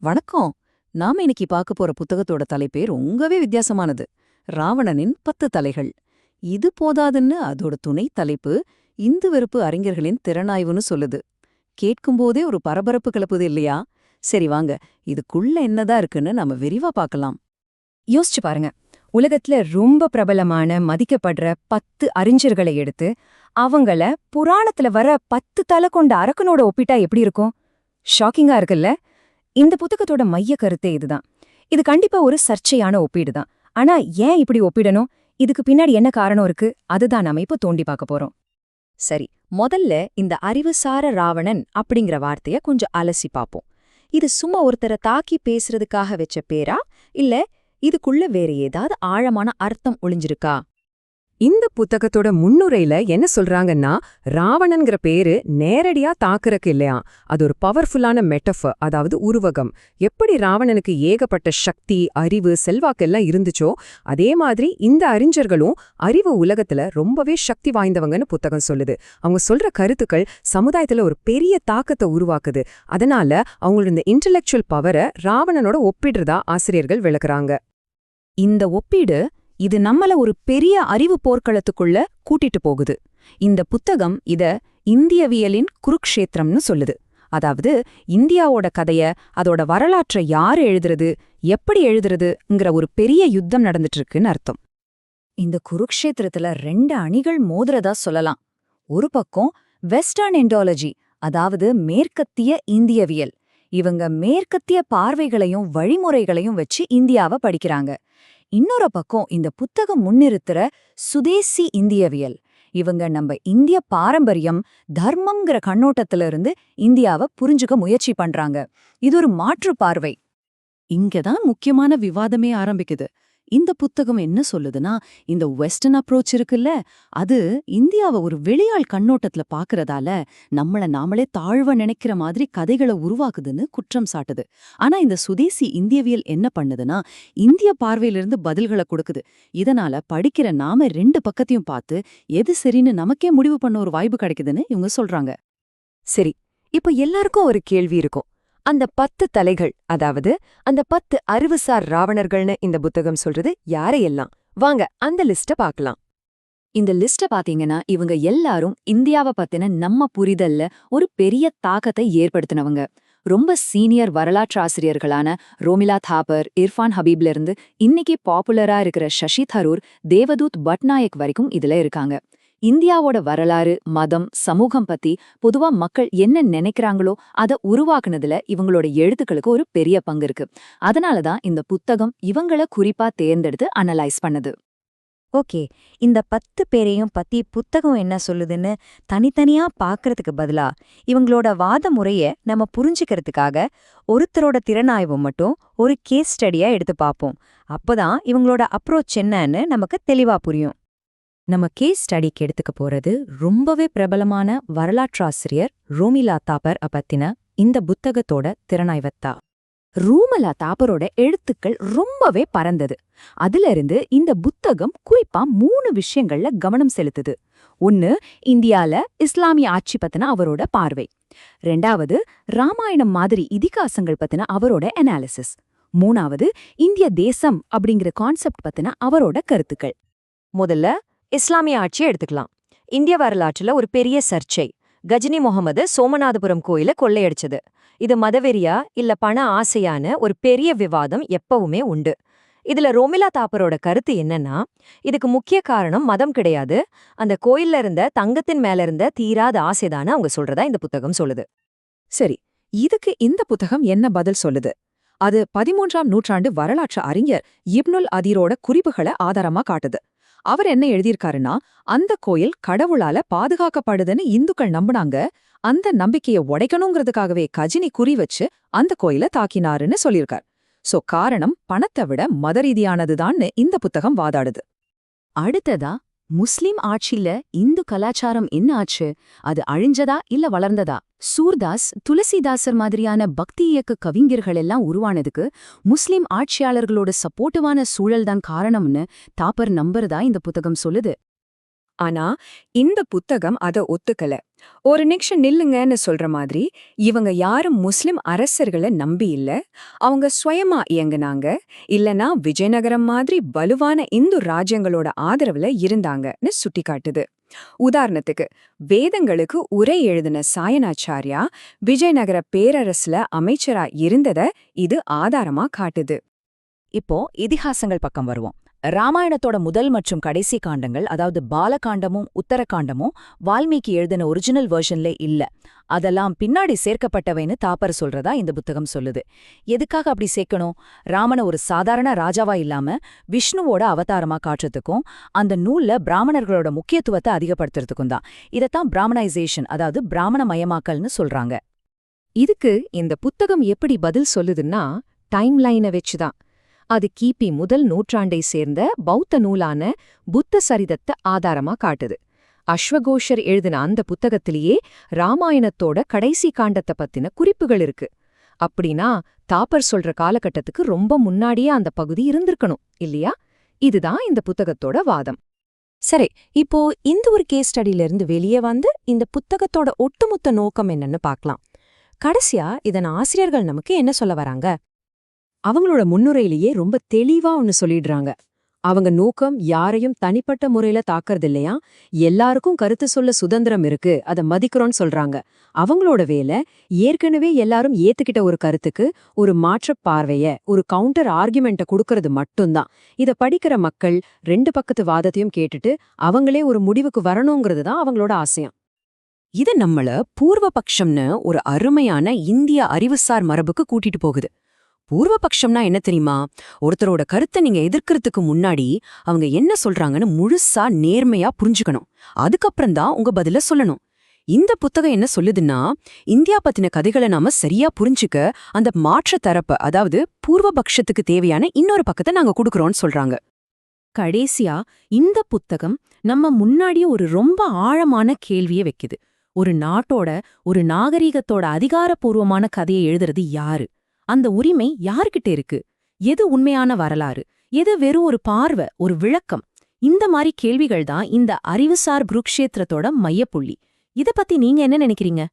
வணக்கம். நாம இன்னைக்கு பார்க்க போற புத்தகத்தோட தலைப்பே ரொம்பவே வித்தியாசமானது. ராவணனின் பத்து தலைகள். இது போதாதுன்னு அதோட துணை தலைப்பு இந்து வெறுப்பு அறிஞர்களின் திறனாய்வுன்னு சொல்லுது. கேட்கும்போதே ஒரு பரபரப்பு கிளப்புது இல்லையா? சரி வாங்க இதுக்குள்ள என்னதான் இருக்குன்னு நாம விரிவா பார்க்கலாம். யோசிச்சு பாருங்க. உலகத்துல ரொம்ப பிரபலமான மதிக்கப்படுற பத்து அறிஞர்களை எடுத்து அவங்கள புராணத்துல வர பத்து தலை கொண்ட அரக்கனோட ஒப்பிட்டா எப்படி இருக்கும்? ஷாக்கிங்கா இருக்குல்ல? இந்த புத்தகத்தோட மைய கருத்தே இதுதான். இது கண்டிப்பா ஒரு சர்ச்சையான ஒப்பீடு தான் ஆனா ஏன் இப்படி ஒப்பிடணும்? இதுக்கு பின்னாடி என்ன காரணம் இருக்கு? அதுதான் நாம இப்ப தோண்டி பார்க்க போறோம். சரி முதல்ல இந்த அறிவுசார ராவணன் அப்படிங்கிற வார்த்தைய கொஞ்சம் அலசி பாப்போம் இது சும்மா ஒருத்தரை தாக்கி பேசுறதுக்காக வச்ச பேரா? இல்ல இதுக்குள்ள வேற ஏதாவது ஆழமான அர்த்தம் ஒளிஞ்சிருக்கா? இந்த புத்தகத்தோட முன்னுரையில என்ன சொல்றாங்கன்னா ராவணன்கிற பேரு நேரடியா தாக்குறக்கு இல்லையா? அது ஒரு பவர்ஃபுல்லான மெட்டஃபர் அதாவது உருவகம். எப்படி ராவணனுக்கு ஏகப்பட்ட சக்தி அறிவு செல்வாக்கெல்லாம் இருந்துச்சோ அதே மாதிரி இந்த அறிஞர்களும் அறிவு உலகத்துல ரொம்பவே சக்தி வாய்ந்தவங்கன்னு புத்தகம் சொல்லுது. அவங்க சொல்ற கருத்துக்கள் சமுதாயத்துல ஒரு பெரிய தாக்கத்தை உருவாக்குது. அதனால அவங்களோட இந்த இன்டலெக்சுவல் பவரை ராவணனோட ஒப்பிடுறதா ஆசிரியர்கள் விளக்குறாங்க. இந்த ஒப்பீடு இது நம்மள ஒரு பெரிய அறிவு போர்க்களத்துக்குள்ள கூட்டிட்டு போகுது. இந்த புத்தகம் இத இந்தியவியலின் குருக்ஷேத்திரம்னு சொல்லுது. அதாவது இந்தியாவோட கதைய அதோட வரலாற்றை யாரு எழுதுறது எப்படி எழுதுறதுங்கிற ஒரு பெரிய யுத்தம் நடந்துட்டு இருக்குன்னு அர்த்தம். இந்த குருக்ஷேத்திரத்துல ரெண்டு அணிகள் மோதுறதா சொல்லலாம். ஒரு பக்கம் வெஸ்டர்ன் எண்டாலஜி அதாவது மேற்கத்திய இந்தியவியல். இவங்க மேற்கத்திய பார்வைகளையும் வழிமுறைகளையும் வச்சு இந்தியாவை படிக்கிறாங்க. இன்னொரு பக்கம் இந்த புத்தகம் முன்னிறுத்துற சுதேசி இந்தியவியல். இவங்க நம்ம இந்திய பாரம்பரியம் தர்மம்ங்கிற கண்ணோட்டத்துல இருந்து இந்தியாவை புரிஞ்சுக்க முயற்சி பண்றாங்க. இது ஒரு மாற்று பார்வை. இங்கதான் முக்கியமான விவாதமே ஆரம்பிக்குது. இந்த புத்தகம் என்ன சொல்லுதுன்னா இந்த வெஸ்டர்ன் அப்ரோச் இருக்குல்ல அது இந்தியாவை ஒரு வெளியாள் கண்ணோட்டத்துல பாக்குறதால நம்மள நாமளே தாழ்வ நினைக்கிற மாதிரி கதைகளை உருவாக்குதுன்னு குற்றம் சாட்டுது. ஆனா இந்த சுதேசி இந்தியவியல் என்ன பண்ணுதுன்னா இந்திய பார்வையிலிருந்து பதில்களை கொடுக்குது. இதனால படிக்கிற நாம ரெண்டு பக்கத்தையும் பார்த்து எது சரின்னு நமக்கே முடிவு பண்ண ஒரு வாய்ப்பு கிடைக்குதுன்னு இவங்க சொல்றாங்க. சரி இப்ப எல்லாருக்கும் ஒரு கேள்வி இருக்கும். அந்த பத்து தலைகள் அதாவது அந்த பத்து அறிவுசார் ராவணர்கள்னு இந்த புத்தகம் சொல்றது யாரையெல்லாம்? வாங்க அந்த லிஸ்ட பார்க்கலாம். இந்த லிஸ்ட பாத்தீங்கன்னா இவங்க எல்லாரும் இந்தியாவை பத்தின நம்ம புரிதல்ல ஒரு பெரிய தாக்கத்தை ஏற்படுத்தினவங்க. ரொம்ப சீனியர் வரலாற்று ஆசிரியர்களான ரோமிலா தாபர் இர்ஃபான் ஹபீப்ல இருந்து இன்னைக்கு பாப்புலரா இருக்கிற சசி தரூர் தேவதூத் பட்நாயக் வரைக்கும் இதுல இருக்காங்க. இந்தியாவோட வரலாறு மதம் சமூகம் பத்தி பொதுவா மக்கள் என்ன நினைக்கிறாங்களோ அதை உருவாக்குனதுல இவங்களோட எழுத்துக்களுக்கு ஒரு பெரிய பங்கு இருக்கு. அதனாலதான் இந்த புத்தகம் இவங்கள குறிப்பா தேர்ந்தெடுத்து அனலைஸ் பண்ணுது. ஓகே. இந்த பத்து பேரையும் பத்தி புத்தகம் என்ன சொல்லுதுன்னு தனித்தனியா பாக்குறதுக்கு பதிலா இவங்களோட வாத முறைய நம்ம புரிஞ்சுக்கிறதுக்காக ஒருத்தரோட திறனாய்வு மட்டும் ஒரு கேஸ் ஸ்டடியா எடுத்து பார்ப்போம். அப்போதான் இவங்களோட அப்ரோச் என்னன்னு நமக்கு தெளிவா புரியும். நம்ம கேஸ் ஸ்டடிக்கு எடுத்துக்க போறது ரொம்பவே பிரபலமான வரலாற்றாசிரியர் ரோமிலா தாப்பர் பத்தின இந்த புத்தகத்தோட திறனாய்வத்தா. ரூமலா தாப்பரோட எழுத்துக்கள் ரொம்பவே பரந்தது. அதுல இருந்து இந்த புத்தகம் குறிப்பா மூணு விஷயங்கள்ல கவனம் செலுத்துது. ஒன்னு இந்தியால இஸ்லாமிய ஆட்சி பத்தின அவரோட பார்வை. ரெண்டாவது ராமாயணம் மாதிரி இதிகாசங்கள் பத்தின அவரோட அனாலிசிஸ் மூணாவது இந்திய தேசம் அப்படிங்கிற கான்செப்ட் பத்தின அவரோட கருத்துக்கள். முதல்ல இஸ்லாமிய ஆட்சியை எடுத்துக்கலாம். இந்திய வரலாற்றுல ஒரு பெரிய சர்ச்சை. கஜினி முகமது சோமநாதபுரம் கோயில கொள்ளையடிச்சது. இது மதவெறியா இல்ல பண ஆசையான ஒரு பெரிய விவாதம் எப்பவுமே உண்டு. இதுல ரோமிலா தாப்பரோட கருத்து என்னன்னா இதுக்கு முக்கிய காரணம் மதம் கிடையாது. அந்த கோயில்ல இருந்த தங்கத்தின் மேல இருந்த தீராத ஆசைதான அவங்க சொல்றதா இந்த புத்தகம் சொல்லுது. சரி இதுக்கு இந்த புத்தகம் என்ன பதில் சொல்லுது? அது பதிமூன்றாம் நூற்றாண்டு வரலாற்று அறிஞர் இப்னுல் அதீரோட குறிப்புகளை ஆதாரமா காட்டுது. அவர் என்ன எழுதியிருக்காருன்னா அந்த கோயில் கடவுளால பாதுகாக்கப்படுதுன்னு இந்துக்கள் நம்புனாங்க. அந்த நம்பிக்கைய உடைக்கணுங்கிறதுக்காகவே கஜினி குறி வச்சு அந்த கோயில தாக்கினாருன்னு சொல்லியிருக்கார். சோ காரணம் பணத்தை விட மத ரீதியானதுதான்னு இந்த புத்தகம் வாதாடுது. அடுத்ததா முஸ்லிம் ஆட்சியில இந்து கலாச்சாரம் என்ன ஆச்சு? அது அழிஞ்சதா இல்ல வளர்ந்ததா? சூர்தாஸ் துளசிதாசர் மாதிரியான பக்தி இயக்க கவிஞர்கள் எல்லாம் உருவானதுக்கு முஸ்லிம் ஆட்சியாளர்களோட சப்போர்ட்டிவான சூழல்தான் காரணம்னு தாப்பர் நம்புறதா இந்த புத்தகம் சொல்லுது. ஆனா இந்த புத்தகம் அத ஒத்துக்கல. ஒரு நிமிஷம் நில்லுங்கன்னு சொல்ற மாதிரி இவங்க யாரும் முஸ்லிம் அரசர்களை நம்பி இல்ல. அவங்க சுயமா இயங்குனாங்க. இல்லனா விஜயநகரம் மாதிரி வலுவான இந்து ராஜ்யங்களோட ஆதரவுல இருந்தாங்கன்னு சுட்டிக்காட்டுது. உதாரணத்துக்கு வேதங்களுக்கு உரை எழுதின சாயனாச்சாரியா விஜயநகர பேரரசுல அமைச்சரா இருந்தத இது ஆதாரமா காட்டுது. இப்போ இதிகாசங்கள் பக்கம் வருவோம். ராமாயணத்தோட முதல் மற்றும் கடைசி காண்டங்கள் அதாவது பாலகாண்டமும் உத்தரகாண்டமும் வால்மீகி எழுதின ஒரிஜினல் வெர்ஷன்ல இல்ல. அதெல்லாம் பின்னாடி சேர்க்கப்பட்டவைன்னு தாப்பர் சொல்றதா இந்த புத்தகம் சொல்லுது. எதுக்காக அப்படி சேர்க்கணும்? ராமனை ஒரு சாதாரண ராஜாவா இல்லாம விஷ்ணுவோட அவதாரமா காட்டுறதுக்கும் அந்த நூல்ல பிராமணர்களோட முக்கியத்துவத்தை அதிகப்படுத்துறதுக்கும் தான். இதத்தான் பிராமனைசேஷன் அதாவது பிராமண மயமாக்கல்னு சொல்றாங்க. இதுக்கு இந்த புத்தகம் எப்படி பதில் சொல்லுதுன்னா டைம்லைனை வச்சுதான். அது கிபி முதல் நூற்றாண்டை சேர்ந்த பௌத்த நூலான புத்த சரிதத்தை ஆதாரமா காட்டுது. அஸ்வகோஷர் எழுதின அந்த புத்தகத்திலேயே ராமாயணத்தோட கடைசி காண்டத்தை பத்தின குறிப்புகள் இருக்கு. அப்படின்னா தாப்பர் சொல்ற காலகட்டத்துக்கு ரொம்ப முன்னாடியே அந்த பகுதி இருந்திருக்கணும் இல்லையா? இதுதான் இந்த புத்தகத்தோட வாதம். சரி இப்போ இந்த ஒரு கேஸ் ஸ்டடியில இருந்து வெளியே வந்து இந்த புத்தகத்தோட ஒட்டுமொத்த நோக்கம் என்னன்னு பார்க்கலாம். கடைசியா இதன் ஆசிரியர்கள் நமக்கு என்ன சொல்ல வராங்க? அவங்களோட முன்னுரையிலேயே ரொம்ப தெளிவா ஒன்னு சொல்லிடுறாங்க. அவங்க நோக்கம் யாரையும் தனிப்பட்ட முறையில தாக்கறது இல்லையா எல்லாருக்கும் கருத்து சொல்ல சுதந்திரம் இருக்கு அத மதிக்கிறோன்னு சொல்றாங்க. அவங்களோட வேலை ஏற்கனவே எல்லாரும் ஏத்துக்கிட்ட ஒரு கருத்துக்கு ஒரு மாற்ற பார்வைய ஒரு கவுண்டர் ஆர்குமெண்ட்டை கொடுக்கறது மட்டும்தான். இத படிக்கிற மக்கள் ரெண்டு பக்கத்து வாதத்தையும் கேட்டுட்டு அவங்களே ஒரு முடிவுக்கு வரணுங்கிறது தான் அவங்களோட ஆசையம். இது நம்மள பூர்வபக்ஷம்னு ஒரு அருமையான இந்திய அறிவுசார் மரபுக்கு கூட்டிட்டு போகுது. பூர்வபக்ஷம்னா என்ன தெரியுமா? ஒருத்தரோட கருத்தை நீங்க எதிர்க்கிறதுக்கு முன்னாடி அவங்க என்ன சொல்றாங்கன்னு முழுசா நேர்மையா புரிஞ்சுக்கணும். அதுக்கப்புறம் தான் உங்க பதில சொல்லணும். இந்த புத்தகம் என்ன சொல்லுதுன்னா இந்தியா பத்தின கதைகளை நாம சரியா புரிஞ்சுக்க அந்த மாற்ற தரப்ப அதாவது பூர்வபக்ஷத்துக்கு தேவையான இன்னொரு பக்கத்தை நாங்க கொடுக்கறோம்னு சொல்றாங்க. கடைசியா இந்த புத்தகம் நம்ம முன்னாடியே ஒரு ரொம்ப ஆழமான கேள்வியை வைக்குது. ஒரு நாட்டோட ஒரு நாகரீகத்தோட அதிகாரப்பூர்வமான கதையை எழுதுறது யாரு? அந்த உரிமை யார்கிட்ட இருக்கு? எது உண்மையான வரலாறு? எது வெறும் ஒரு பார்வை ஒரு விளக்கம்? இந்த மாதிரி கேள்விகள் தான் இந்த அறிவுசார் குருக்ஷேத்திரத்தோட மையப்புள்ளி. இத பத்தி நீங்க என்ன நினைக்கிறீங்க?